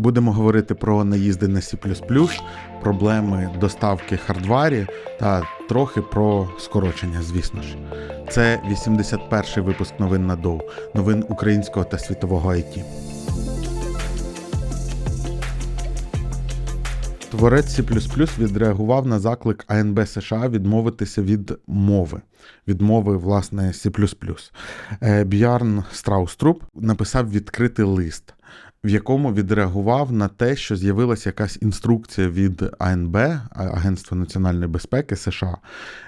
Будемо говорити про наїзди на C++, проблеми доставки хардварі та трохи про скорочення, звісно ж. Це 81-й випуск новин на Доу, новин українського та світового IT. Творець C++ відреагував на заклик АНБ США відмовитися від мови, від мови, власне, C++. Е, Бjarn Страуструп написав відкритий лист, в якому відреагував на те, що з'явилася якась інструкція від АНБ, Агентства національної безпеки США,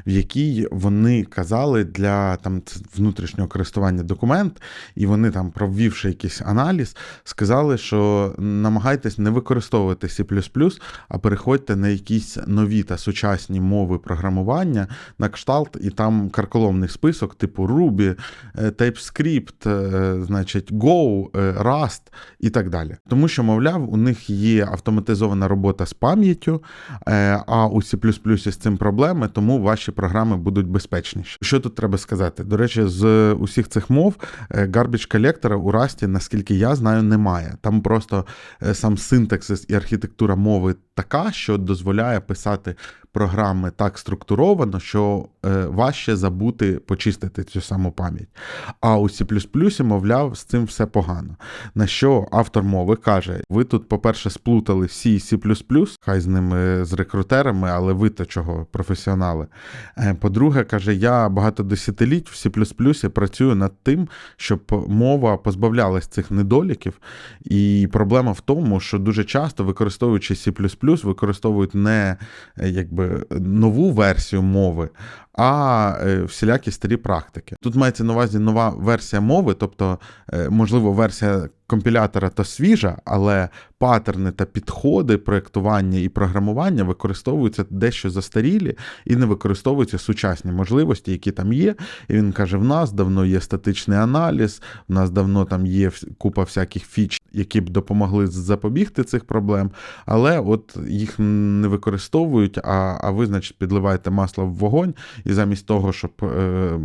в якій вони казали для там внутрішнього користування документ, і вони там, провівши якийсь аналіз, сказали, що намагайтесь не використовувати C++, а переходьте на якісь нові та сучасні мови програмування на кшталт, і там карколомний список, типу Ruby, е, TypeScript, е, значить, Go, е, Rust і так далі. Тому що, мовляв, у них є автоматизована робота з пам'яттю, е, а у C++ з цим проблеми, тому ваші програми будуть безпечніші. Що тут треба сказати? До речі, з усіх цих мов е, garbage колектора у Rust, наскільки я знаю, немає. Там просто е, сам синтаксис і архітектура мови така, що дозволяє писати програми так структуровано, що е, важче забути почистити цю саму пам'ять. А у C++, мовляв, з цим все погано. На що автор мови каже: ви тут, по-перше, сплутали C і C++, хай з ними з рекрутерами, але ви то чого, професіонали. Е, По-друге, каже, я багато десятиліть в C++ працюю над тим, щоб мова позбавлялась цих недоліків. І проблема в тому, що дуже часто, використовуючи C++, використовують не е, якби нову версію мови, а е, всілякі старі практики. Тут мається на увазі нова версія мови, тобто, е, можливо, версія компілятора то свіжа, але паттерни та підходи проєктування і програмування використовуються дещо застарілі і не використовуються сучасні можливості, які там є. І він каже: в нас давно є статичний аналіз, в нас давно там є купа всяких фіч, які б допомогли запобігти цих проблем, але от їх не використовують, а, а ви, значить, підливаєте масло в вогонь, і замість того, щоб. Е,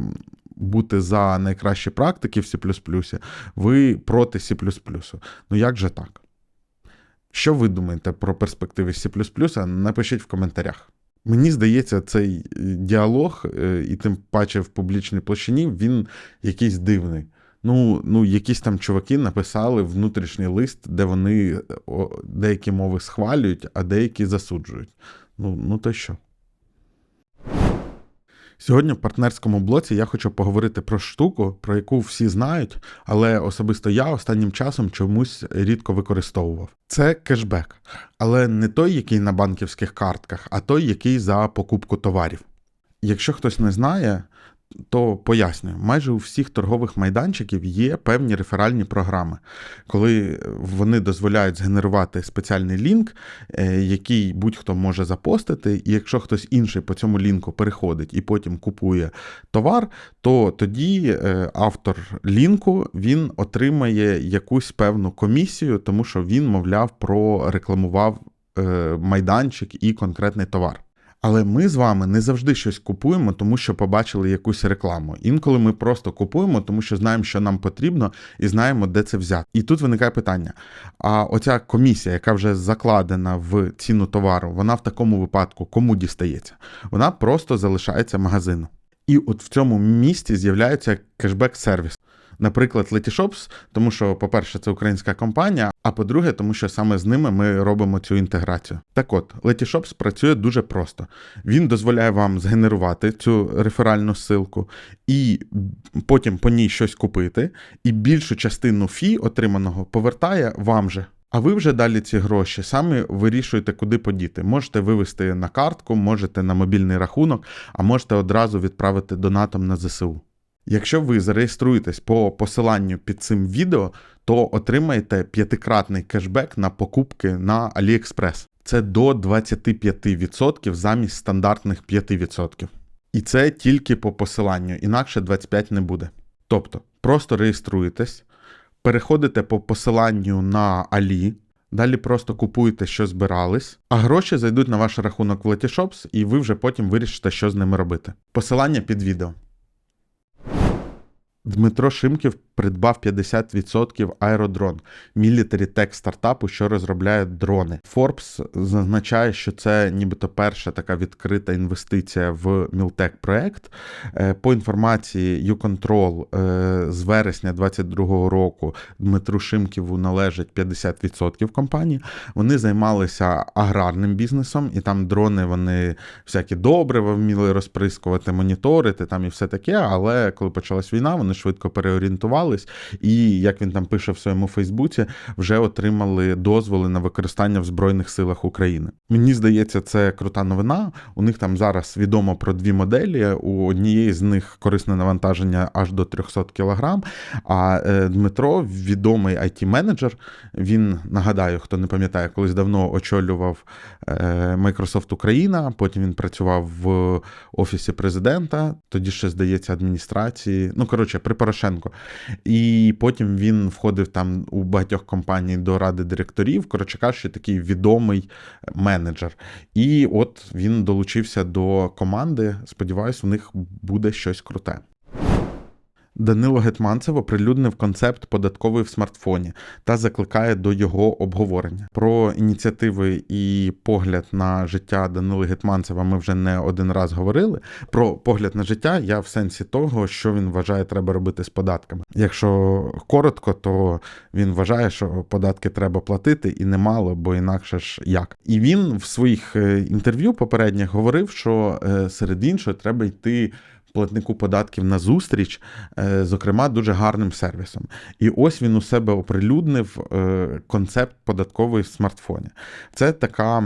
бути за найкращі практики в C++, ви проти C++. Ну як же так? Що ви думаєте про перспективи C++? Напишіть в коментарях. Мені здається, цей діалог, е, і тим паче в публічній площині, він якийсь дивний. Ну, ну, якісь там чуваки написали внутрішній лист, де вони деякі мови схвалюють, а деякі засуджують. Ну, Ну то що? Сьогодні в партнерському блоці я хочу поговорити про штуку, про яку всі знають, але особисто я останнім часом чомусь рідко використовував. Це кешбек, але не той, який на банківських картках, а той, який за покупку товарів. Якщо хтось не знає, то пояснюю, майже у всіх торгових майданчиків є певні реферальні програми, коли вони дозволяють згенерувати спеціальний лінк, е, який будь-хто може запостити, і якщо хтось інший по цьому лінку переходить і потім купує товар, то тоді е, автор лінку він отримає якусь певну комісію, тому що він, мовляв, прорекламував е, майданчик і конкретний товар. Але ми з вами не завжди щось купуємо, тому що побачили якусь рекламу. Інколи ми просто купуємо, тому що знаємо, що нам потрібно, і знаємо, де це взяти. І тут виникає питання: а оця комісія, яка вже закладена в ціну товару, вона в такому випадку кому дістається? Вона просто залишається магазину. І от в цьому місці з'являється кешбек-сервіс. Наприклад, Letyshops, тому що, по-перше, це українська компанія, а по-друге, тому що саме з ними ми робимо цю інтеграцію. Так от, Letyshops працює дуже просто. Він дозволяє вам згенерувати цю реферальну ссылку і потім по ній щось купити, і більшу частину фі отриманого повертає вам же. А ви вже далі ці гроші самі вирішуєте, куди подіти. Можете вивести на картку, можете на мобільний рахунок, а можете одразу відправити донатом на ЗСУ. Якщо ви зареєструєтесь по посиланню під цим відео, то отримаєте п'ятикратний кешбек на покупки на AliExpress. Це до 25% замість стандартних 5%. І це тільки по посиланню, інакше 25 не буде. Тобто, просто реєструєтесь, переходите по посиланню на Алі, далі просто купуєте, що збирались, а гроші зайдуть на ваш рахунок в Letyshops, і ви вже потім вирішите, що з ними робити. Посилання під відео. Дмитро Шимків придбав 50% аеродрон мілітарі тек стартапу, що розробляє дрони. Forbes зазначає, що це нібито перша така відкрита інвестиція в Мілтек проект. Е, По інформації YouControl е, з вересня 2022 року Дмитру Шимківу належить 50% компанії. Вони займалися аграрним бізнесом, і там дрони вони всякі добрива вміли розприскувати, моніторити там і все таке. Але коли почалась війна, вони швидко переорієнтувались. І як він там пише в своєму Фейсбуці, вже отримали дозволи на використання в Збройних силах України. Мені здається, це крута новина. У них там зараз відомо про дві моделі. У однієї з них корисне навантаження аж до 300 кг. А е, Дмитро, відомий it менеджер він нагадаю, хто не пам'ятає, колись давно очолював е, Microsoft Україна. Потім він працював в офісі президента. Тоді ще здається адміністрації. Ну коротше, при Порошенко. І потім він входив там у багатьох компаній до ради директорів. Коротше кажучи, такий відомий менеджер. І от він долучився до команди. Сподіваюсь, у них буде щось круте. Данило Гетманцев оприлюднив концепт податковий в смартфоні та закликає до його обговорення. Про ініціативи і погляд на життя Данили Гетманцева ми вже не один раз говорили. Про погляд на життя я в сенсі того, що він вважає, треба робити з податками. Якщо коротко, то він вважає, що податки треба платити і немало, бо інакше ж як. І він в своїх е, інтерв'ю попередніх говорив, що е, серед іншого треба йти платнику податків на зустріч, е, зокрема, дуже гарним сервісом. І ось він у себе оприлюднив е, концепт податкової в смартфоні. Це така.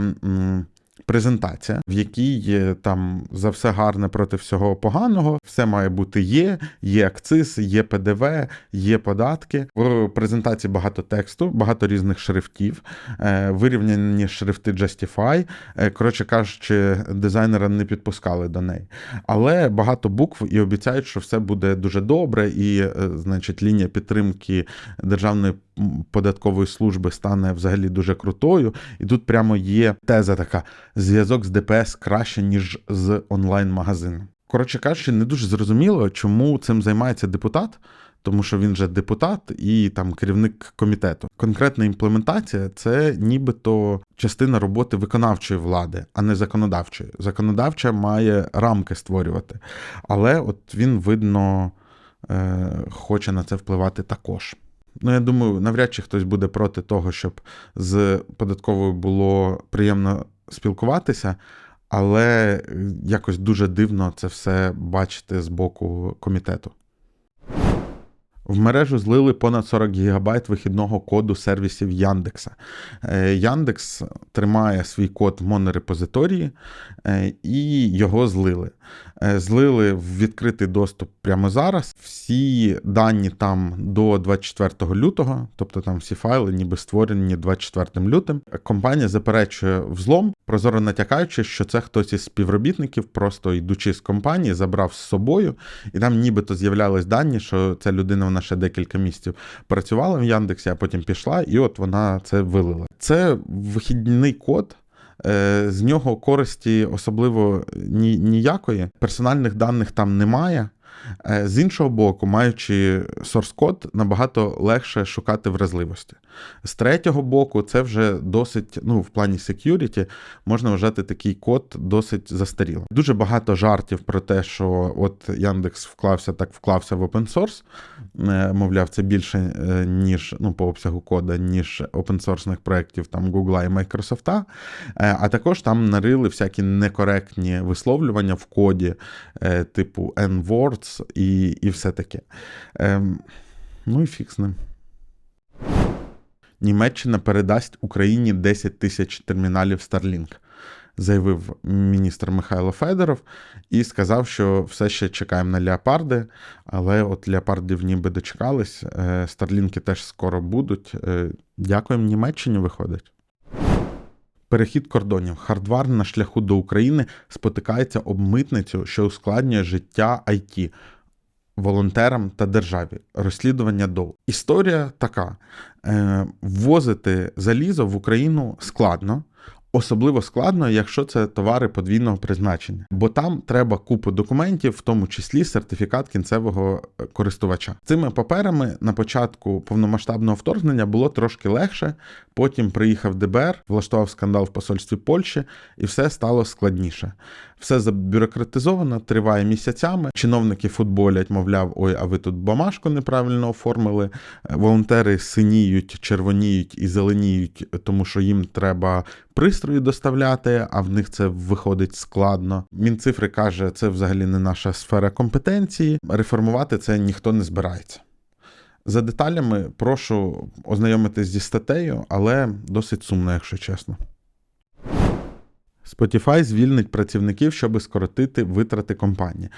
Презентація, в якій там за все гарне проти всього поганого, все має бути є, є акциз, є ПДВ, є податки. В презентації багато тексту, багато різних шрифтів, е, вирівняні шрифти Justify. Коротше кажучи, дизайнера не підпускали до неї. Але багато букв і обіцяють, що все буде дуже добре, і, е, значить, лінія підтримки державної податкової служби стане взагалі дуже крутою. І тут прямо є теза така: зв'язок з ДПС краще, ніж з онлайн-магазином. Коротше кажучи, не дуже зрозуміло, чому цим займається депутат. Тому що він же депутат і там керівник комітету. Конкретна імплементація це нібито частина роботи виконавчої влади, а не законодавчої. Законодавча має рамки створювати. Але от він, видно, е, хоче на це впливати також. Ну, я думаю, навряд чи хтось буде проти того, щоб з податковою було приємно спілкуватися, але якось дуже дивно це все бачити з боку комітету. В мережу злили понад 40 ГБ вихідного коду сервісів Яндекса. Е, Яндекс тримає свій код в монорепозиторії е, і його злили. Е, злили в відкритий доступ прямо зараз. Всі дані там до 24 лютого, тобто там всі файли, ніби створені 24 лютим. Компанія заперечує взлом, прозоро натякаючи, що це хтось із співробітників, просто йдучи з компанії, забрав з собою, і там нібито з'являлись дані, що ця людина вона ще декілька місяців працювала в Яндексі, а потім пішла, і от вона це вилила. Це вихідний код. Е, з нього користі особливо ніякої. Персональних даних там немає. Е, з іншого боку, маючи source код, набагато легше шукати вразливості. З третього боку, це вже досить, ну, в плані security, можна вважати такий код досить застарілим. Дуже багато жартів про те, що от Яндекс вклався, так вклався в open source. Е, мовляв, це більше, е, ніж ну, по обсягу кода, ніж open-source проєктів там Google і Microsoft. А також там нарили всякі некоректні висловлювання в коді, типу N-words і і все таке. Ем, Ну і фіг з ним. Німеччина передасть Україні 10 тисяч терміналів Starlink, заявив міністр Михайло Федоров і сказав, що все ще чекаємо на леопарди, але от леопардів ніби дочекались. Старлінки теж скоро будуть. Е, дякуємо Німеччині виходить. Перехід кордонів. Хардвар на шляху до України спотикається об митницю, що ускладнює життя IT волонтерам та державі. Розслідування ДОВ. Історія така: Е, ввозити залізо в Україну складно. Особливо складно, якщо це товари подвійного призначення, бо там треба купу документів, в тому числі сертифікат кінцевого е, користувача. Цими паперами на початку повномасштабного вторгнення було трошки легше. Потім приїхав ДБР, влаштував скандал в посольстві Польщі, і все стало складніше. Все забюрократизовано, триває місяцями. Чиновники футболять, мовляв, ой, а ви тут бумажку неправильно оформили. Волонтери синіють, червоніють і зеленіють, тому що їм треба пристрої доставляти, а в них це виходить складно. Мінцифри каже, це взагалі не наша сфера компетенції. Реформувати це ніхто не збирається. За деталями прошу ознайомитись зі статтею, але досить сумно, якщо чесно. Spotify звільнить працівників, щоб скоротити витрати компанії.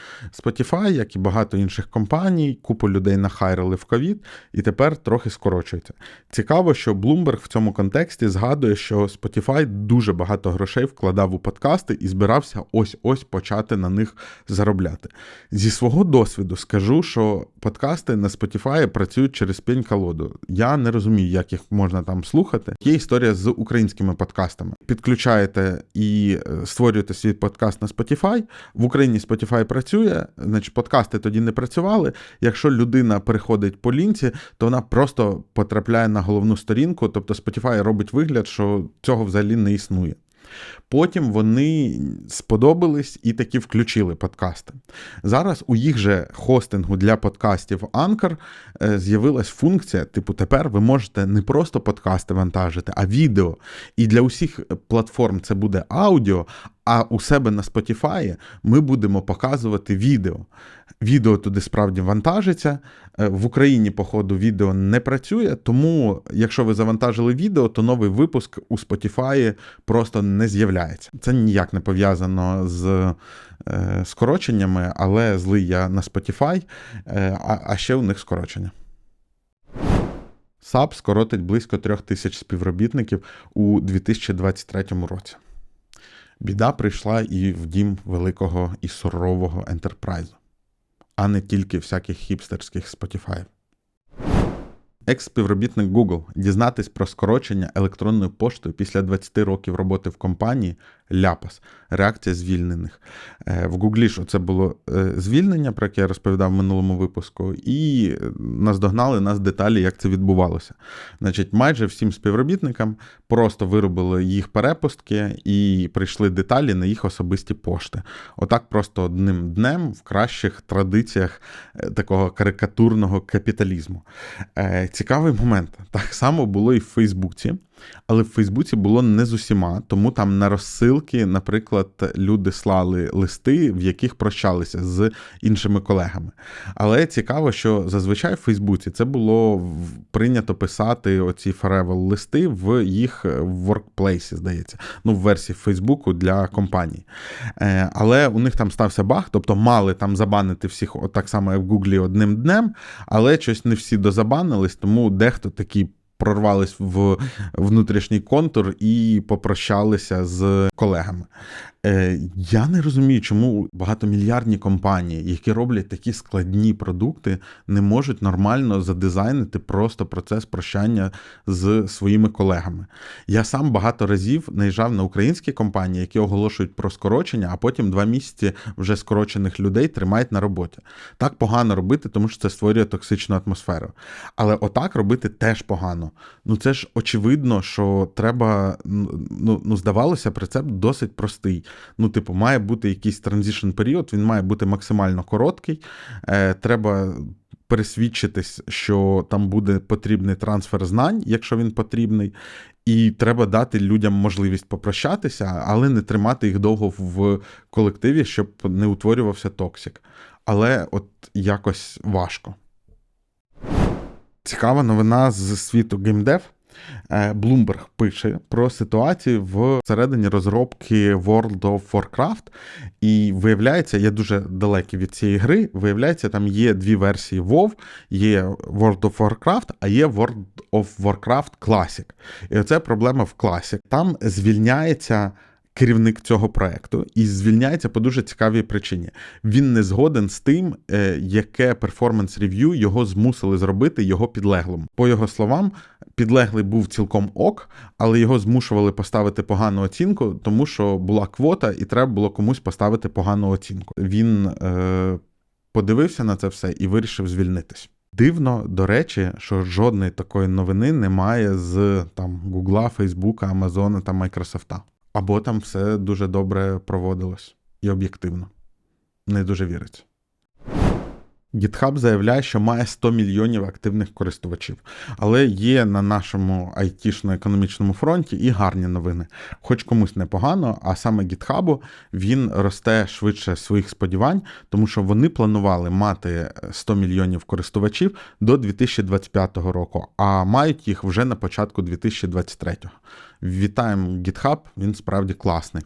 Spotify, як і багато інших компаній, купу людей нахайрили в ковід і тепер трохи скорочується. Цікаво, що Bloomberg в цьому контексті згадує, що Spotify дуже багато грошей вкладав у подкасти і збирався ось-ось почати на них заробляти. Зі свого досвіду скажу, що подкасти на Spotify працюють через пень колоду. Я не розумію, як їх можна там слухати. Є історія з українськими подкастами. Підключаєте і е, створюєте свій подкаст на Spotify. В Україні Spotify працює, значить подкасти тоді не працювали. Якщо людина переходить по лінці, то вона просто потрапляє на головну сторінку, тобто Spotify робить вигляд, що цього взагалі не існує. Потім вони сподобались і таки включили подкасти. Зараз у їх же хостингу для подкастів Anchor е, з'явилась функція, типу, тепер ви можете не просто подкасти вантажити, а відео. І для усіх платформ це буде аудіо, а у себе на Spotify ми будемо показувати відео. Відео туди справді вантажиться. Е, В Україні, походу, відео не працює, тому якщо ви завантажили відео, то новий випуск у Spotify просто не з'являється. Це ніяк не пов'язано з е, скороченнями, але злий я на Spotify, е, а, а ще у них скорочення. САП скоротить близько трьох тисяч співробітників у 2023 році. Біда прийшла і в дім великого і сурового ентерпрайзу, а не тільки всяких хіпстерських Spotify. Екс-співробітник Google дізнатись про скорочення електронною поштою після 20 років роботи в компанії ляпас. Реакція звільнених. Е, В Гуглі ж це було е, звільнення, про яке я розповідав в минулому випуску, і наздогнали нас деталі, як це відбувалося. Значить, майже всім співробітникам просто виробили їх перепустки і прийшли деталі на їх особисті пошти. Отак просто одним днем в кращих традиціях е, такого карикатурного капіталізму. Е, Цікавий момент. Так само було і в Фейсбуці. Але в Фейсбуці було не з усіма, тому там на розсилки, наприклад, люди слали листи, в яких прощалися з іншими колегами. Але цікаво, що зазвичай в Фейсбуці це було прийнято писати оці farewell листи в їх workplace, здається, ну в версії Фейсбуку для компаній. Е, Але у них там стався баг, тобто мали там забанити всіх, так само як в Гуглі одним днем, але щось не всі дозабанились, тому дехто такий прорвались в внутрішній контур і попрощалися з колегами. Е, Я не розумію, чому багатомільярдні компанії, які роблять такі складні продукти, не можуть нормально задизайнити просто процес прощання з своїми колегами. Я сам багато разів наїжджав на українські компанії, які оголошують про скорочення, а потім два місяці вже скорочених людей тримають на роботі. Так погано робити, тому що це створює токсичну атмосферу. Але отак робити теж погано. Ну це ж очевидно, що треба. Ну, ну здавалося, рецепт досить простий. Ну, типу, має бути якийсь транзішн період, він має бути максимально короткий. Е, Треба пересвідчитись, що там буде потрібний трансфер знань, якщо він потрібний. І треба дати людям можливість попрощатися, але не тримати їх довго в колективі, щоб не утворювався токсик. Але от якось важко. Цікава новина з світу геймдев. Е, Bloomberg пише про ситуацію в середині розробки World of Warcraft. І виявляється, я дуже далекий від цієї гри. Виявляється, там є дві версії WoW, є World of Warcraft, а є World of Warcraft Classic. І оце проблема в Classic. Там звільняється. Керівник цього проекту і звільняється по дуже цікавій причині. Він не згоден з тим, е, яке перформанс рев'ю його змусили зробити його підлеглим. По його словам, підлеглий був цілком ок, але його змушували поставити погану оцінку, тому що була квота, і треба було комусь поставити погану оцінку. Він е, подивився на це все і вирішив звільнитись. Дивно, до речі, що жодної такої новини немає з там Гугла, Фейсбука, Амазона та Майкрософта. Або там все дуже добре проводилось і об'єктивно. Не дуже віриться. GitHub заявляє, що має 100 мільйонів активних користувачів, але є на нашому айтішно-економічному фронті і гарні новини. Хоч комусь непогано, а саме GitHub він росте швидше своїх сподівань, тому що вони планували мати 100 мільйонів користувачів до 2025 року, а мають їх вже на початку 2023. Вітаємо GitHub, він справді класний.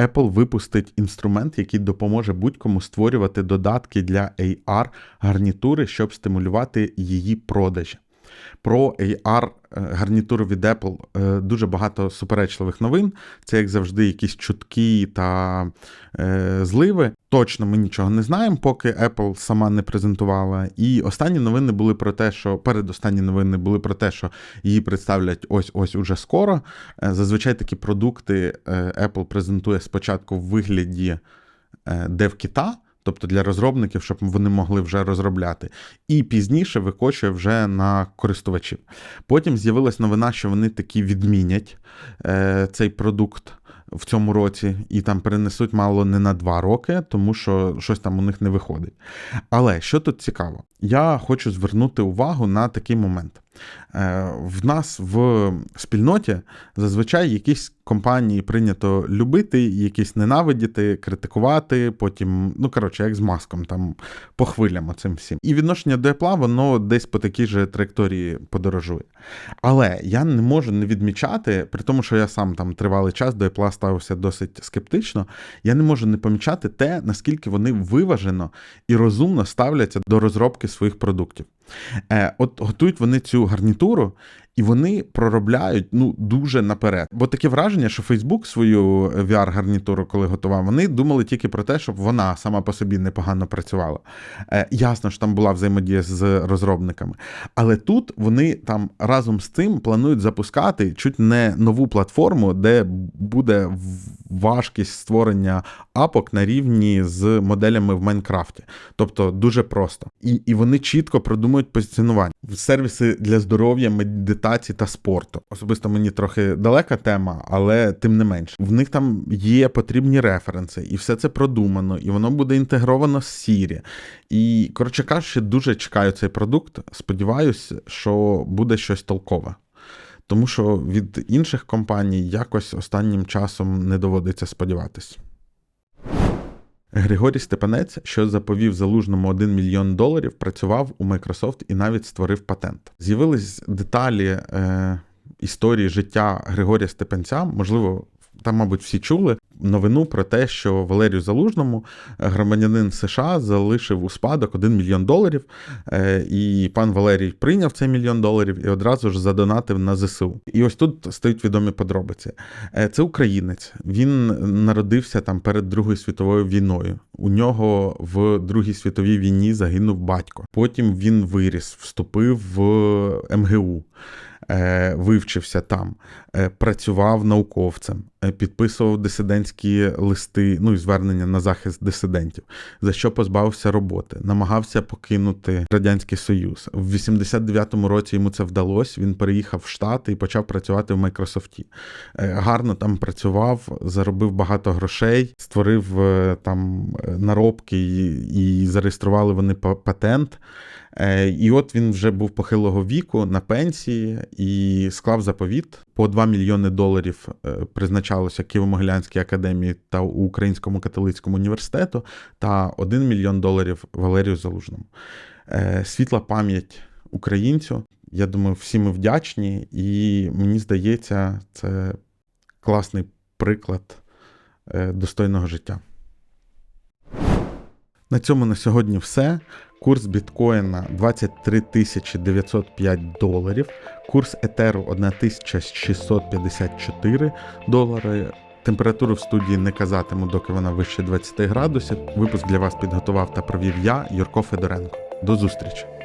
Apple випустить інструмент, який допоможе будь-кому створювати додатки для AR гарнітури, щоб стимулювати її продажі. Про AR гарнітуру від Apple е, дуже багато суперечливих новин. Це, як завжди, якісь чутки та е, зливи. Точно ми нічого не знаємо, поки Apple сама не презентувала. І останні новини були про те, що передостанні новини були про те, що її представлять ось-ось уже скоро. Е, зазвичай такі продукти Apple презентує спочатку в вигляді дев-кіта, тобто для розробників, щоб вони могли вже розробляти, і пізніше викочує вже на користувачів. Потім з'явилась новина, що вони такі відмінять е, цей продукт. В цьому році і там перенесуть мало не на два роки, тому що щось там у них не виходить. Але що тут цікаво, я хочу звернути увагу на такий момент. Е, в нас в спільноті зазвичай якісь компанії прийнято любити, якісь ненавидіти, критикувати, потім, ну коротше, як з маском, там по хвилям цим всім. І відношення до Apple, воно десь по такій же траєкторії подорожує. Але я не можу не відмічати, при тому, що я сам там тривалий час до Apple ставився досить скептично, я не можу не помічати те, наскільки вони виважено і розумно ставляться до розробки своїх продуктів. Е, От готують вони цю гарнітуру, і вони проробляють ну дуже наперед. Бо таке враження, що Facebook свою VR-гарнітуру, коли готував, вони думали тільки про те, щоб вона сама по собі непогано працювала. Е, Ясно, що там була взаємодія з розробниками. Але тут вони там разом з цим планують запускати чуть не нову платформу, де буде важкість створення апок на рівні з моделями в Майнкрафті. Тобто дуже просто. І, І вони чітко продумують позиціонування. Сервіси для здоров'я, медитації та спорту. Особисто мені трохи далека тема, але тим не менш. В них там є потрібні референси, і все це продумано, і воно буде інтегровано з Siri. І, коротше кажучи, дуже чекаю цей продукт. Сподіваюся, що буде щось толкове. Тому що від інших компаній якось останнім часом не доводиться сподіватись. Григорій Степанець, що заповів залужному 1 мільйон доларів, працював у Microsoft і навіть створив патент. З'явились деталі е, історії життя Григорія Степанця, можливо, там, мабуть, всі чули новину про те, що Валерію Залужному, е, громадянин США, залишив у спадок 1 мільйон доларів, е, і пан Валерій прийняв цей мільйон доларів і одразу ж задонатив на ЗСУ. І ось тут стають відомі подробиці. Е, це українець. Він народився там перед Другою світовою війною. У нього в Другій світовій війні загинув батько. Потім він виріс, вступив в МГУ. Е, вивчився там, е, працював науковцем, е, підписував дисидентські листи, ну і звернення на захист дисидентів, за що позбавився роботи, намагався покинути Радянський Союз. В 89-му році йому це вдалося. Він переїхав в Штати і почав працювати в Майкрософті. Гарно там працював, заробив багато грошей, створив там наробки і, зареєстрували вони патент. Е, і от він вже був похилого віку на пенсії і склав заповіт. По 2 мільйони доларів е, призначалося Києво-Могилянській академії та Українському католицькому університету, та 1 мільйон доларів Валерію Залужному. Е, світла пам'ять українцю. Я думаю, всі ми вдячні, і мені здається, це класний приклад достойного життя. На цьому на сьогодні все. Курс біткоїна 23 905 доларів, курс етеру 1654 долари. Температуру в студії не казатиму, доки вона вище 20 градусів. Випуск для вас підготував та провів я, Юрко Федоренко. До зустрічі!